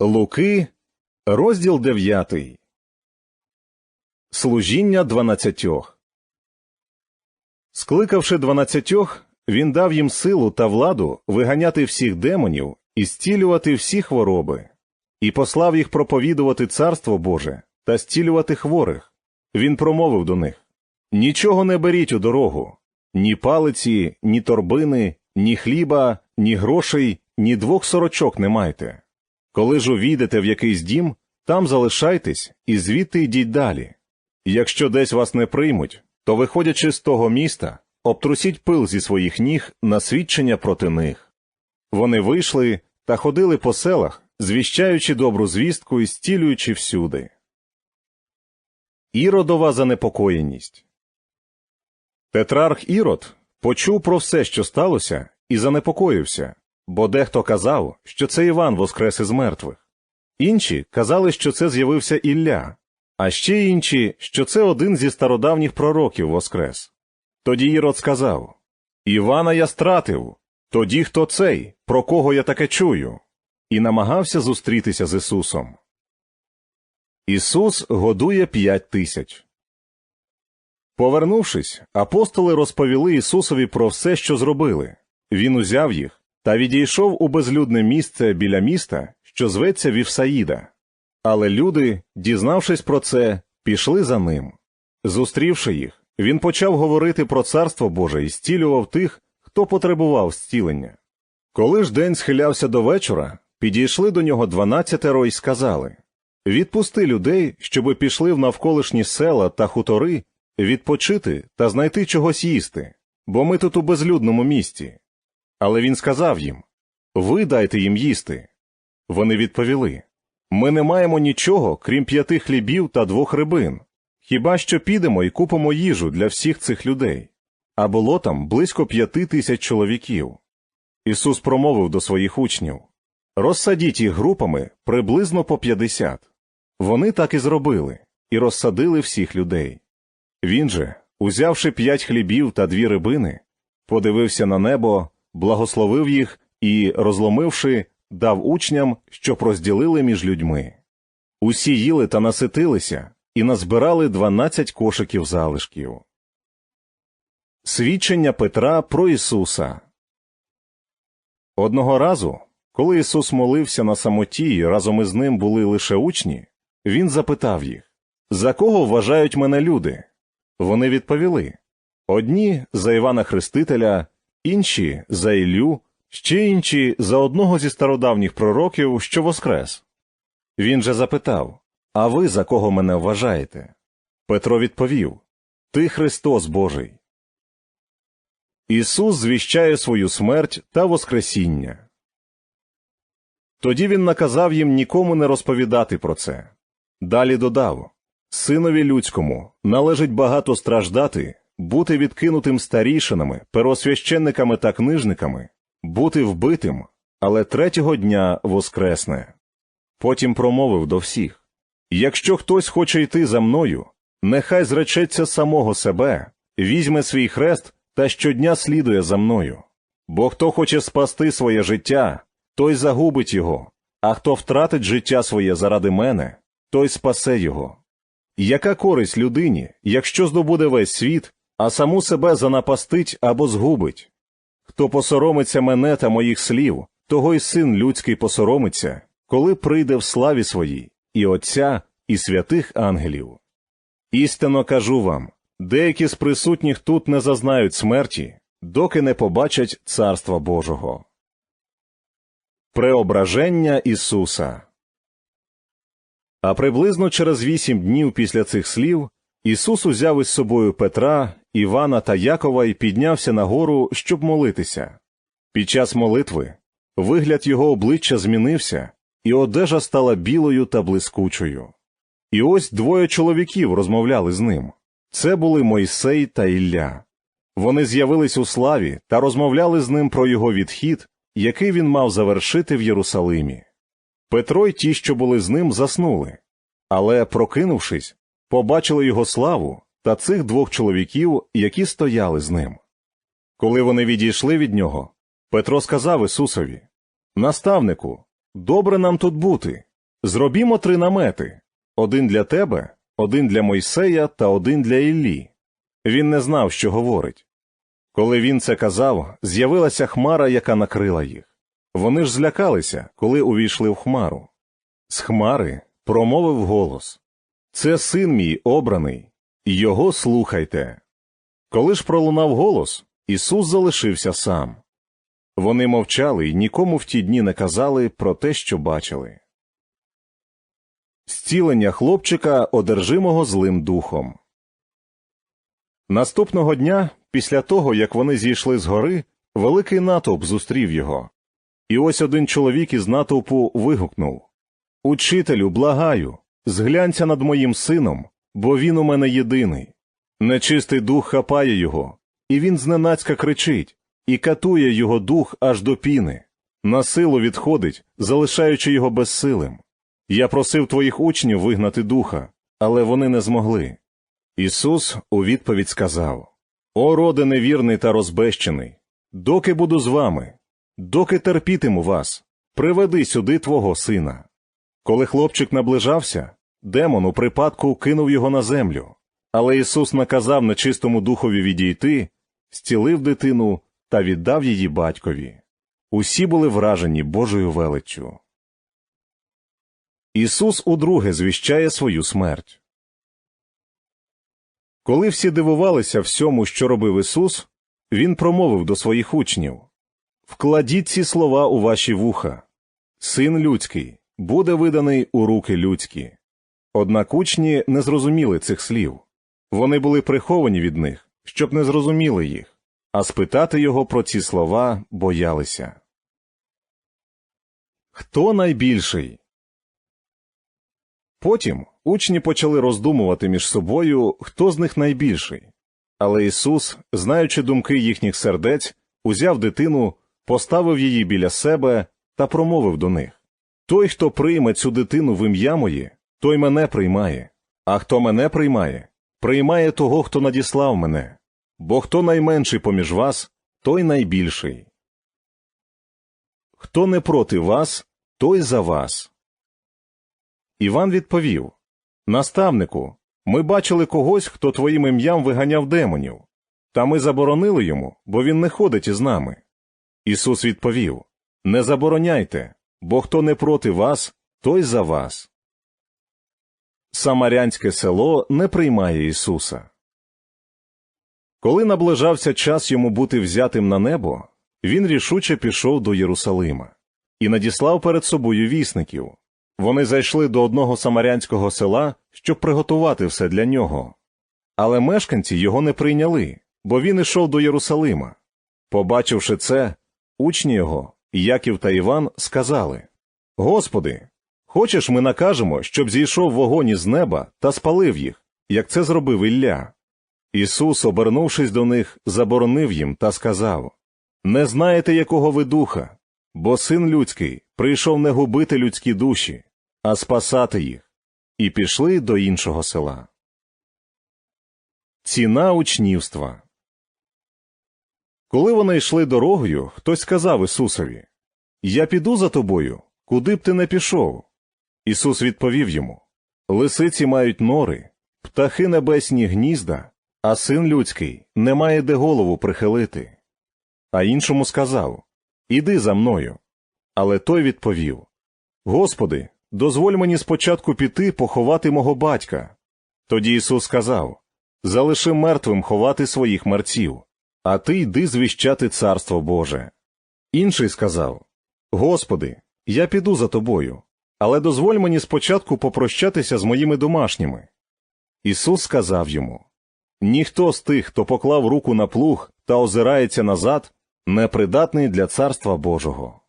Луки, розділ 9. Служіння дванадцятьох. Скликавши дванадцятьох, він дав їм силу та владу виганяти всіх демонів і зцілювати всі хвороби, і послав їх проповідувати царство Боже та зцілювати хворих. Він промовив до них Нічого не беріть у дорогу, ні палиці, ні торбини, ні хліба, ні грошей, ні двох сорочок не майте. Коли ж увійдете в якийсь дім, там залишайтесь і звідти йдіть далі. Якщо десь вас не приймуть, то, виходячи з того міста, обтрусіть пил зі своїх ніг на свідчення проти них. Вони вийшли та ходили по селах, звіщаючи добру звістку і зцілюючи всюди. Іродова занепокоєність Тетрарх Ірод почув про все, що сталося, і занепокоївся, бо дехто казав, що це Іван воскрес із мертвих. Інші казали, що це з'явився Ілля, а ще інші, що це один зі стародавніх пророків воскрес. Тоді Ірод сказав Івана я стратив, тоді хто цей, про кого я таке чую, і намагався зустрітися з Ісусом. Ісус годує п'ять тисяч. Повернувшись, апостоли розповіли Ісусові про все, що зробили. Він узяв їх та відійшов у безлюдне місце біля міста, що зветься Вівсаїда. Але люди, дізнавшись про це, пішли за ним. Зустрівши їх, він почав говорити про царство Боже і зцілював тих, хто потребував зцілення. Коли ж день схилявся до вечора, підійшли до нього дванадцятеро і сказали Відпусти людей, щоби пішли в навколишні села та хутори, відпочити та знайти чогось їсти, бо ми тут у безлюдному місті. Але він сказав їм Ви дайте їм їсти. Вони відповіли Ми не маємо нічого, крім п'яти хлібів та двох рибин. Хіба що підемо і купимо їжу для всіх цих людей. А було там близько п'яти тисяч чоловіків. Ісус промовив до своїх учнів Розсадіть їх групами приблизно по п'ятдесят. Вони так і зробили, і розсадили всіх людей. Він же, узявши п'ять хлібів та дві рибини, подивився на небо, благословив їх і, розломивши, дав учням, щоб розділили між людьми. Усі їли та наситилися і назбирали дванадцять кошиків залишків. Свідчення Петра про Ісуса Одного разу, коли Ісус молився на самоті і разом із ним були лише учні, Він запитав їх За кого вважають мене люди? Вони відповіли одні за Івана Хрестителя, інші за Іллю, ще інші за одного зі стародавніх пророків, що воскрес. Він же запитав А ви за кого мене вважаєте? Петро відповів Ти Христос Божий. Ісус звіщає свою смерть та Воскресіння. Тоді він наказав їм нікому не розповідати про це. Далі додав Синові людському належить багато страждати, бути відкинутим старішинами, первосвященниками та книжниками, бути вбитим, але третього дня воскресне. Потім промовив до всіх Якщо хтось хоче йти за мною, нехай зречеться самого себе, візьме свій хрест та щодня слідує за мною. Бо хто хоче спасти своє життя, той загубить його, а хто втратить життя своє заради мене, той спасе його. Яка користь людині, якщо здобуде весь світ, а саму себе занапастить або згубить? Хто посоромиться мене та моїх слів, того й син людський посоромиться, коли прийде в славі своїй, і Отця, і святих ангелів. Істинно кажу вам деякі з присутніх тут не зазнають смерті, доки не побачать Царства Божого. Преображення Ісуса а приблизно через вісім днів після цих слів Ісус узяв із собою Петра, Івана та Якова і піднявся на гору, щоб молитися. Під час молитви вигляд його обличчя змінився, і одежа стала білою та блискучою. І ось двоє чоловіків розмовляли з ним це були Мойсей та Ілля. Вони з'явились у славі та розмовляли з ним про його відхід, який він мав завершити в Єрусалимі. Петро й ті, що були з ним, заснули, але, прокинувшись, побачили його славу та цих двох чоловіків, які стояли з ним. Коли вони відійшли від нього, Петро сказав Ісусові Наставнику, добре нам тут бути, Зробімо три намети один для тебе, один для Мойсея та один для Іллі. Він не знав, що говорить. Коли він це казав, з'явилася хмара, яка накрила їх. Вони ж злякалися, коли увійшли в хмару. З хмари промовив голос Це син мій обраний, його слухайте. Коли ж пролунав голос, Ісус залишився сам. Вони мовчали й нікому в ті дні не казали про те, що бачили. Зцілення хлопчика, одержимого злим духом. Наступного дня, після того, як вони зійшли з гори, великий натовп зустрів його. І ось один чоловік із натовпу вигукнув Учителю, благаю, зглянься над моїм сином, бо він у мене єдиний. Нечистий дух хапає його, і він зненацька кричить, і катує його дух аж до піни. На силу відходить, залишаючи його безсилим. Я просив твоїх учнів вигнати духа, але вони не змогли. Ісус у відповідь сказав О, роде невірний та розбещений, доки буду з вами, доки терпітиму вас, приведи сюди твого сина. Коли хлопчик наближався, демон у припадку кинув його на землю, але Ісус наказав нечистому духові відійти, зцілив дитину та віддав її батькові. Усі були вражені Божою величчю. Ісус удруге звіщає свою смерть. Коли всі дивувалися всьому, що робив Ісус, Він промовив до своїх учнів Вкладіть ці слова у ваші вуха. Син людський буде виданий у руки людські. Однак учні не зрозуміли цих слів. Вони були приховані від них, щоб не зрозуміли їх, а спитати його про ці слова боялися. Хто найбільший? Потім учні почали роздумувати між собою, хто з них найбільший. Але Ісус, знаючи думки їхніх сердець, узяв дитину, поставив її біля себе та промовив до них Той, хто прийме цю дитину в ім'я моє, той мене приймає, а хто мене приймає, приймає того, хто надіслав мене, бо хто найменший поміж вас, той найбільший. Хто не проти вас, той за вас. Іван відповів Наставнику, ми бачили когось, хто твоїм ім'ям виганяв демонів, та ми заборонили йому, бо він не ходить із нами. Ісус відповів Не забороняйте, бо хто не проти вас, той за вас. Самарянське село не приймає Ісуса. Коли наближався час йому бути взятим на небо, він рішуче пішов до Єрусалима і надіслав перед собою вісників. Вони зайшли до одного самарянського села, щоб приготувати все для нього. Але мешканці його не прийняли, бо він ішов до Єрусалима. Побачивши це, учні його, Яків та Іван, сказали Господи, хочеш, ми накажемо, щоб зійшов вогонь із неба та спалив їх, як це зробив Ілля. Ісус, обернувшись до них, заборонив їм та сказав Не знаєте, якого ви духа, бо син людський прийшов не губити людські душі, а спасати їх, і пішли до іншого села. Ціна учнівства Коли вони йшли дорогою, хтось сказав Ісусові Я піду за тобою, куди б ти не пішов. Ісус відповів йому Лисиці мають нори, птахи небесні гнізда, а син людський не має де голову прихилити. А іншому сказав Іди за мною. Але той відповів Господи, дозволь мені спочатку піти поховати мого батька. Тоді Ісус сказав Залиши мертвим ховати своїх мерців, а ти йди звіщати царство Боже. Інший сказав Господи, я піду за тобою, але дозволь мені спочатку попрощатися з моїми домашніми. Ісус сказав йому Ніхто з тих, хто поклав руку на плуг та озирається назад, непридатний для царства Божого.